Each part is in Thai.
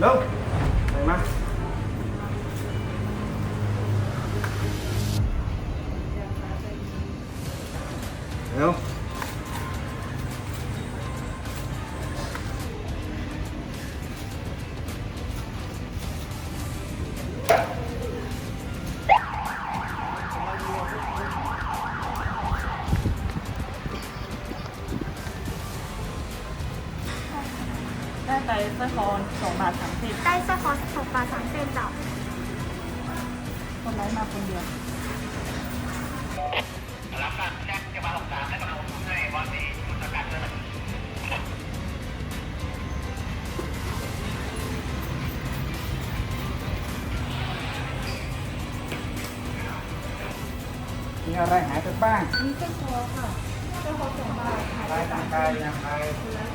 เร็วไปมาเร็ว ได้ไปสร้อยคอสองบาทสามสิบได้สร้อยคอสองบาทสามเส้นจ้ะคนร้ายมาคนเดียวมีอะไรหายไปบ้างมีสร้อยคอค่ะสร้อยคอสองบาทค่ะลายต่างกายอย่างไรรู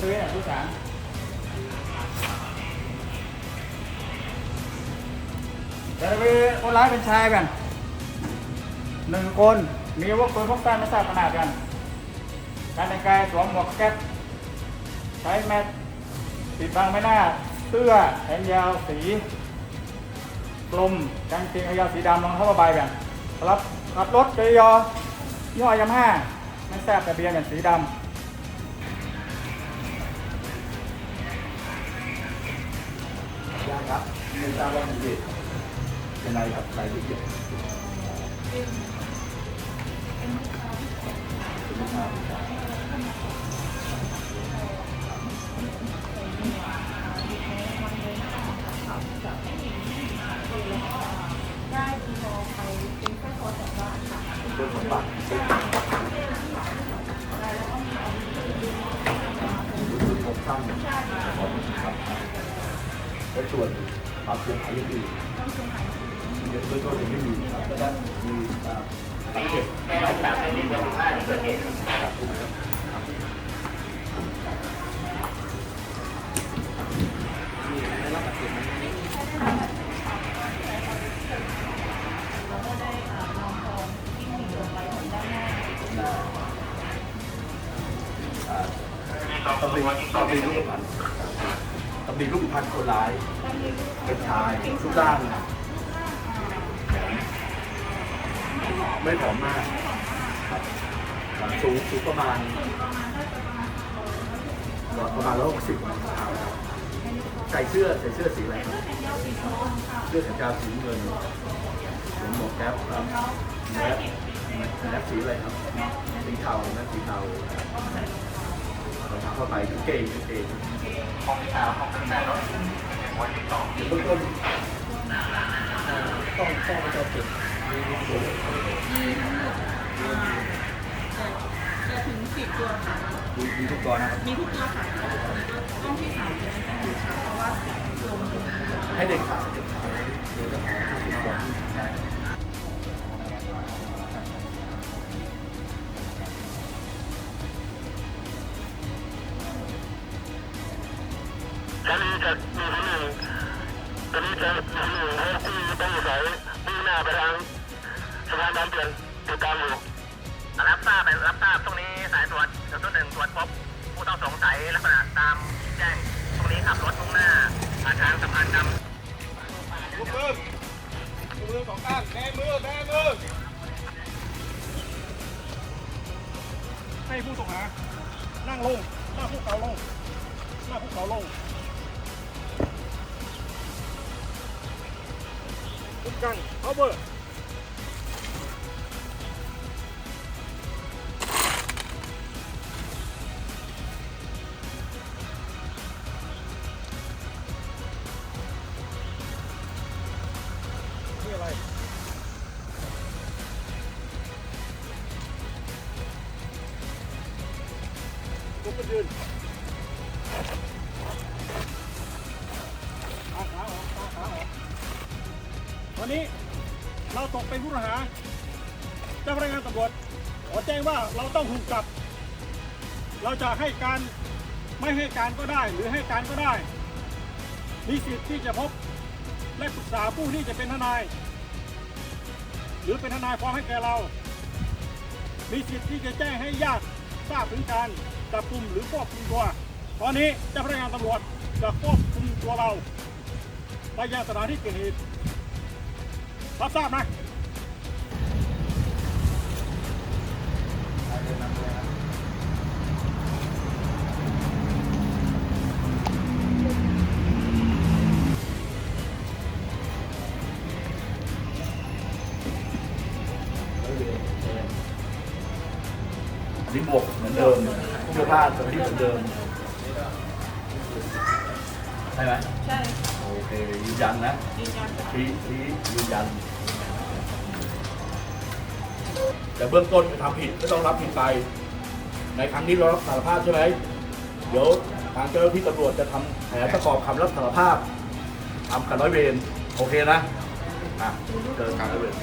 Tôi biết là số 3 เดำสีดกางเกงกางเกงสีขาวำลุงออกไปทางด้านหน้าผมไม่เห็นดูว่าจะยังแล้วเรียกผู้สาวที่สอลายเรียกคนร้ายเป็นชายกันหนึ่งคนมีอาวุธปืนพกสั้นไม่ทราบขนาดกัน การแต่งกายสวมหมวกแก๊ปใช้แมสปิดบังใบหน้า เสื้อแขนยาวสีกลมกางเกงขายาวสีดำรองเท้าผ้าใบกันรับขับรถเกยอยี่ห้อยามาฮ่าไม่ทราบทะเบียนกันสีดยังครับไม่ทราบว่ามีเหตุ เป็นไรครับใครที่เกี่ยวเป็นลูกค้าผู้ชายได้ทีพอไปเป็นสร้อยคอสองบาทค่ะเป็นต้นสมบัติเป็นรู้สึกพบซ้ำของครับและส่วนความเสียหายยังอื่น เดี๋ยวเบื้องต้นยังไม่มีครับแต่ว่ามีอ่าสาเหตุแบบนี้เป็นค่าที่เกิดเหตุครับได้รับบาดเจ็บไหมเราก็ได้อ่านองทองที่หนีลงไปทางด้านหน้าตำรวจตำรวจลูกพันตำรวจลูกพันคนร้ายเป็นชายรูปร่าง ไม่ผอมมากครับสูงสูงประมาณประมาณร้อยหกสิบใส่เสื้อใส่เสื้อสีอะไรเสื้อแขนยาวสีเงินสวมหมวกแก๊ปครับแมสแมสสีอะไรครับสีเทาแมสสีเทารองเท้าผ้าใบกางเกงกางเกงเดี๋ยวเบื้องต้นอ่าต้องต้องไปเก็บ มีทั้งหมดอ่าแต่แต่ถึงสิบตัวค่ะ มีมีทุกตัวนะครับ มีทุกตัวค่ะต้องที่สามจะจะอยู่ค่ะเพราะว่าลงให้เด็กขาวเด็กขาวเดี๋ยวจะขอทุกคนได้ตอนนี้จะมีคนหนึ่งตอนนี้จะมีคนหนึ่งเขาที่ต้องสงสัยมุ่งหน้าไปทาง สะพานดอนเดือนติดตามอยู่รับทราบไปรับทราบตรงนี้สายตรวจจุดตัวหนึ่งตรวจพบผู้ต้องสงสัยลักษณะตามที่แจ้ง ตรงนี้ขับรถมุ่งหน้ามาทางสะพานดำมือมือสองข้างแบมือแบมือให้ผู้ต้องหานั่งลงหน้าภูเขาลงหน้าภูเขาลงคุ้มกัน cover ลุกขึ้นยืนขาขาออกขาขาออกนี้เราตกเป็นผู้ต้องหาเจ้าพนักงานตำรวจขอแจ้งว่าเราต้องถูกจับ เราจะให้การไม่ให้การก็ได้ หรือให้การก็ได้ มีสิทธิ์ที่จะพบและปรึกษาผู้ที่จะเป็นทนาย หรือเป็นทนายฟ้องให้แก่เรา มีสิทธิ์ที่จะแจ้งให้ญาติทราบถึงการ จับกลุ่มหรือควบคุมตัว ตอนนี้เจ้าพนักงานตำรวจจะควบคุมตัวเราไปยังสถานที่เกิดเหตุรับทราบนะ อันนี้บวกเหมือนเดิมเสื้อผ้าสถานที่เหมือนเดิมใช่ไหมใช่โอเคยืนยันนะยืนยันชี้ชี้ยืนยัน แต่เบื้องต้นทำผิดก็ต้องรับผิดไป ในครั้งนี้เรารับสารภาพใช่ไหมเดี๋ยวทางเจ้าหน้าที่ตำรวจจะทำแผนประกอบคำรับสารภาพทำกับร้อยเวรโอเคนะอะเจอกันร้อยเวร